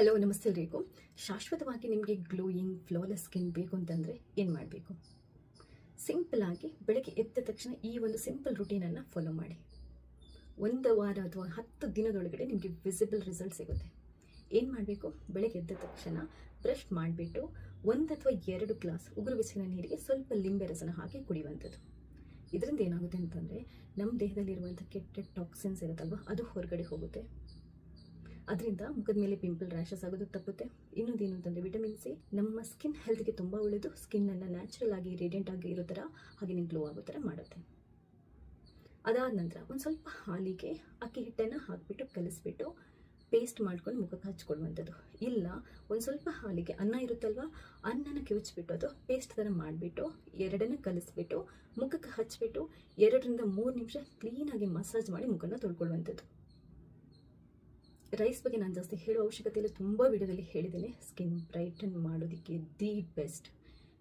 Hello ನಮಸ್ತೆ ಎಲ್ರಿಗೂ ಶಾಶ್ವತವಾಗಿ ನಿಮಗೆ ಗ್ಲೋಯಿಂಗ್ ಫ್ಲಾಲೆಸ್ ಸ್ಕಿನ್ ಬೇಕು ಅಂತಂದರೆ ಏನು ಮಾಡಬೇಕು? ಸಿಂಪಲ್ ಆಗಿ ಬೆಳಗ್ಗೆ ಎದ್ದ ತಕ್ಷಣ ಈ ಒಂದು ಸಿಂಪಲ್ ರುಟೀನನ್ನು ಫಾಲೋ ಮಾಡಿ. ಒಂದು ವಾರ ಅಥವಾ ಹತ್ತು ದಿನದೊಳಗಡೆ ನಿಮಗೆ ವಿಸಿಬಲ್ ರಿಸಲ್ಟ್ ಸಿಗುತ್ತೆ. ಏನು ಮಾಡಬೇಕು? ಬೆಳಗ್ಗೆ ಎದ್ದ ತಕ್ಷಣ ಬ್ರಷ್ ಮಾಡಿಬಿಟ್ಟು ಒಂದು ಅಥವಾ ಎರಡು ಗ್ಲಾಸ್ ಉಗುರು ಬಿಸಿನ ನೀರಿಗೆ ಸ್ವಲ್ಪ ಲಿಂಬೆ ರಸನ ಹಾಕಿ ಕುಡಿಯುವಂಥದ್ದು. ಇದರಿಂದ ಏನಾಗುತ್ತೆ ಅಂತಂದರೆ ನಮ್ಮ ದೇಹದಲ್ಲಿರುವಂಥ ಕೆಟ್ಟ ಟಾಕ್ಸಿನ್ಸ್ ಇರುತ್ತಲ್ವ, ಅದು ಹೊರಗಡೆ ಹೋಗುತ್ತೆ. ಅದರಿಂದ ಮುಖದ ಮೇಲೆ ಪಿಂಪಲ್ ರ್ಯಾಷಸ್ ಆಗೋದು ತಪ್ಪುತ್ತೆ. ಇನ್ನೊಂದು ಏನು ಅಂತಂದರೆ ವಿಟಮಿನ್ ಸಿ, ನಮ್ಮ ಸ್ಕಿನ್ ಹೆಲ್ತ್ಗೆ ತುಂಬ ಒಳ್ಳೆಯದು ಸ್ಕಿನ್ನನ್ನು ನ್ಯಾಚುರಲ್ ಆಗಿ ರೇಡಿಯಂಟ್ ಆಗಿ ಇರೋ ಥರ ಹಾಗೆ ಗ್ಲೋ ಆಗೋ ಥರ ಮಾಡುತ್ತೆ. ಅದಾದ ನಂತರ ಒಂದು ಸ್ವಲ್ಪ ಹಾಲಿಗೆ ಅಕ್ಕಿ ಹಿಟ್ಟನ್ನು ಹಾಕಿಬಿಟ್ಟು ಕಲಿಸ್ಬಿಟ್ಟು ಪೇಸ್ಟ್ ಮಾಡ್ಕೊಂಡು ಮುಖಕ್ಕೆ ಹಚ್ಕೊಳ್ಳುವಂಥದ್ದು ಇಲ್ಲ, ಒಂದು ಸ್ವಲ್ಪ ಹಾಲಿಗೆ ಅನ್ನ ಇರುತ್ತಲ್ವ, ಅನ್ನನ ಕಿವುಚ್ಬಿಟ್ಟು ಅದು ಪೇಸ್ಟ್ ಥರ ಮಾಡಿಬಿಟ್ಟು ಎರಡನ್ನು ಕಲಿಸ್ಬಿಟ್ಟು ಮುಖಕ್ಕೆ ಹಚ್ಬಿಟ್ಟು ಎರಡರಿಂದ ಮೂರು ನಿಮಿಷ ಕ್ಲೀನಾಗಿ ಮಸಾಜ್ ಮಾಡಿ ಮುಖನ ತೊಳ್ಕೊಳ್ಳುವಂಥದ್ದು ರೈಸ್ ಬಗ್ಗೆ ನಾನು ಜಾಸ್ತಿ ಹೇಳೋ ಅವಶ್ಯಕತೆ ಇಲ್ಲ ತುಂಬ ವಿಡಿಯೋದಲ್ಲಿ ಹೇಳಿದ್ದೇನೆ. ಸ್ಕಿನ್ ಬ್ರೈಟನ್ ಮಾಡೋದಕ್ಕೆ ದಿ ಬೆಸ್ಟ್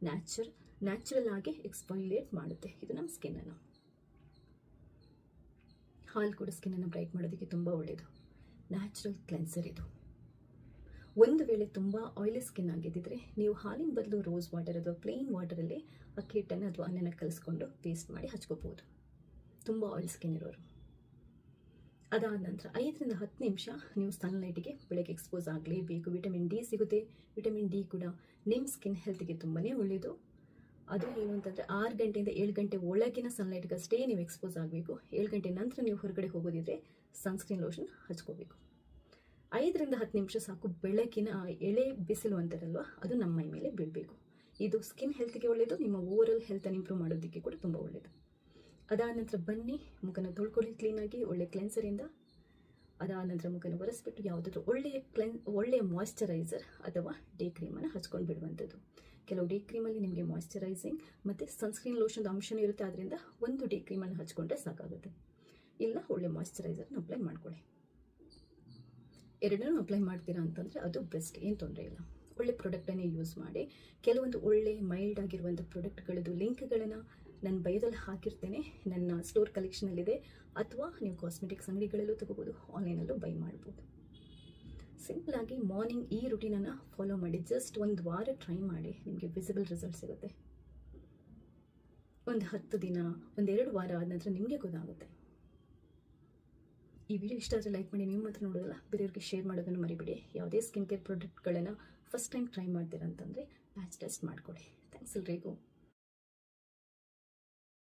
ನ್ಯಾಚುರ್ ನ್ಯಾಚುರಲ್ ಆಗಿ ಎಕ್ಸ್ಪಾಯ್ಲೇಟ್ ಮಾಡುತ್ತೆ. ಇದು ನಮ್ಮ ಸ್ಕಿನ್ನನ್ನು ಹಾಲು ಕೂಡ ಸ್ಕಿನ್ನನ್ನು ಬ್ರೈಟ್ ಮಾಡೋದಕ್ಕೆ ತುಂಬ ಒಳ್ಳೆಯದು ನ್ಯಾಚುರಲ್ ಕ್ಲೆನ್ಸರ್ ಇದು. ಒಂದು ವೇಳೆ ತುಂಬ ಆಯಿಲಿ ಸ್ಕಿನ್ ಆಗಿದ್ದಿದ್ರೆ, ನೀವು ಹಾಲಿನ ಬದಲು ರೋಸ್ ವಾಟರ್ ಅಥವಾ ಪ್ಲೇನ್ ವಾಟರಲ್ಲಿ ಅಕ್ಕಿ ಹಿಟ್ಟನ್ನು ಅಥವಾ ಅನ್ನನ ಕಲಿಸ್ಕೊಂಡು ಪೇಸ್ಟ್ ಮಾಡಿ ಹಚ್ಕೋಬೋದು. ತುಂಬ ಆಯಿಲ್ ಸ್ಕಿನ್ ಇರೋರು. ಅದಾದ ನಂತರ ಐದರಿಂದ ಹತ್ತು ನಿಮಿಷ ನೀವು ಸನ್ಲೈಟಿಗೆ ಬೆಳಗ್ಗೆ ಎಕ್ಸ್ಪೋಸ್ ಆಗಲೇಬೇಕು. ವಿಟಮಿನ್ ಡಿ ಸಿಗುತ್ತೆ. ವಿಟಮಿನ್ ಡಿ ಕೂಡ ನಿಮ್ಮ ಸ್ಕಿನ್ ಹೆಲ್ತ್ಗೆ ತುಂಬಾ ಒಳ್ಳೆಯದು ಅದು ಏನು ಅಂತಂದರೆ ಆರು ಗಂಟೆಯಿಂದ ಏಳು ಗಂಟೆ ಒಳಗಿನ ಸನ್ಲೈಟ್ಗಷ್ಟೇ ನೀವು ಎಕ್ಸ್ಪೋಸ್ ಆಗಬೇಕು. ಏಳು ಗಂಟೆ ನಂತರ ನೀವು ಹೊರಗಡೆ ಹೋಗೋದಿದ್ರೆ ಸನ್ಸ್ಕ್ರೀನ್ ಲೋಷನ್ ಹಚ್ಕೋಬೇಕು. ಐದರಿಂದ ಹತ್ತು ನಿಮಿಷ ಸಾಕು ಬೆಳಕಿನ ಆ ಎಳೆ ಬಿಸಿಲು ಅಂತಾರಲ್ವ, ಅದು ನಮ್ಮ ಮೈ ಮೇಲೆ ಬೀಳಬೇಕು. ಇದು ಸ್ಕಿನ್ ಹೆಲ್ತ್ಗೆ ಒಳ್ಳೆಯದು ನಿಮ್ಮ ಓವರಲ್ ಹೆಲ್ತನ್ನು ಇಂಪ್ರೂವ್ ಮಾಡೋದಕ್ಕೆ ಕೂಡ ತುಂಬ ಒಳ್ಳೆಯದು ಅದಾದ ನಂತರ ಬನ್ನಿ, ಮುಖನ ತೊಳ್ಕೊಳ್ಳಿ ಕ್ಲೀನಾಗಿ ಒಳ್ಳೆ ಕ್ಲೆನ್ಸರಿಂದ ಅದಾದ ನಂತರ ಮುಖನ ಒರೆಸ್ಬಿಟ್ಟು ಯಾವುದಾದ್ರೂ ಒಳ್ಳೆಯ ಕ್ಲೆನ್ ಒಳ್ಳೆಯ ಮಾಯಶ್ಚರೈಸರ್ ಅಥವಾ ಡೇ ಕ್ರೀಮನ್ನು ಹಚ್ಕೊಂಡು ಬಿಡುವಂಥದ್ದು. ಕೆಲವು ಡೇ ಕ್ರೀಮಲ್ಲಿ ನಿಮಗೆ ಮಾಯಿಶ್ಚರೈಸಿಂಗ್ ಮತ್ತು ಸನ್ಸ್ಕ್ರೀನ್ ಲೋಷನ್ದು ಅಂಶನೂ ಇರುತ್ತೆ ಅದರಿಂದ ಒಂದು ಡೇ ಕ್ರೀಮನ್ನು ಹಚ್ಕೊಂಡ್ರೆ ಸಾಕಾಗುತ್ತೆ. ಇಲ್ಲ, ಒಳ್ಳೆ ಮಾಯ್ಶ್ಚರೈಸರ್ನ ಅಪ್ಲೈ ಮಾಡ್ಕೊಳ್ಳಿ. ಎರಡನ್ನೂ ಅಪ್ಲೈ ಮಾಡ್ತೀರಾ ಅಂತಂದರೆ ಅದು ಬೆಸ್ಟ್ ಏನು ತೊಂದರೆ ಇಲ್ಲ. ಒಳ್ಳೆ ಪ್ರಾಡಕ್ಟನ್ನೇ ಯೂಸ್ ಮಾಡಿ, ಕೆಲವೊಂದು ಒಳ್ಳೆ ಮೈಲ್ಡ್ ಆಗಿರುವಂಥ ಪ್ರಾಡಕ್ಟ್ಗಳದ್ದು ಲಿಂಕ್ಗಳನ್ನು ನಾನು ಬಯೋದಲ್ಲಿ ಹಾಕಿರ್ತೇನೆ. ನನ್ನ ಸ್ಟೋರ್ ಕಲೆಕ್ಷನಲ್ಲಿದೆ ಅಥವಾ ನೀವು ಕಾಸ್ಮೆಟಿಕ್ಸ್ ಅಂಗಡಿಗಳಲ್ಲೂ ತಗೋಬೋದು. ಆನ್ಲೈನಲ್ಲೂ ಬೈ ಮಾಡ್ಬೋದು. ಸಿಂಪಲಾಗಿ ಮಾರ್ನಿಂಗ್ ಈ ರುಟೀನನ್ನು ಫಾಲೋ ಮಾಡಿ. ಜಸ್ಟ್ ಒಂದು ವಾರ ಟ್ರೈ ಮಾಡಿ. ನಿಮಗೆ ವಿಸಿಬಲ್ ರಿಸಲ್ಟ್ ಸಿಗುತ್ತೆ. ಒಂದು ಹತ್ತು ದಿನ ಒಂದೆರಡು ವಾರ ಆದ ನಂತರ ನಿಮಗೆ ಗೊತ್ತಾಗುತ್ತೆ. ಈ ವಿಡಿಯೋ ಇಷ್ಟ ಆದರೆ ಲೈಕ್ ಮಾಡಿ. ನೀವು ಮಾತ್ರ ನೋಡೋದಲ್ಲ, ಬೇರೆಯವ್ರಿಗೆ ಶೇರ್ ಮಾಡೋದನ್ನು ಮರಿಬೇಡಿ. ಯಾವುದೇ ಸ್ಕಿನ್ ಕೇರ್ ಪ್ರಾಡಕ್ಟ್ಗಳನ್ನು ಫಸ್ಟ್ ಟೈಮ್ ಟ್ರೈ ಮಾಡ್ತೀರಂತಂದರೆ ಪ್ಯಾಚ್ ಟೆಸ್ಟ್ ಮಾಡಿಕೊಡಿ. ಥ್ಯಾಂಕ್ಸ್ ಎಲ್ರಿಗೂ.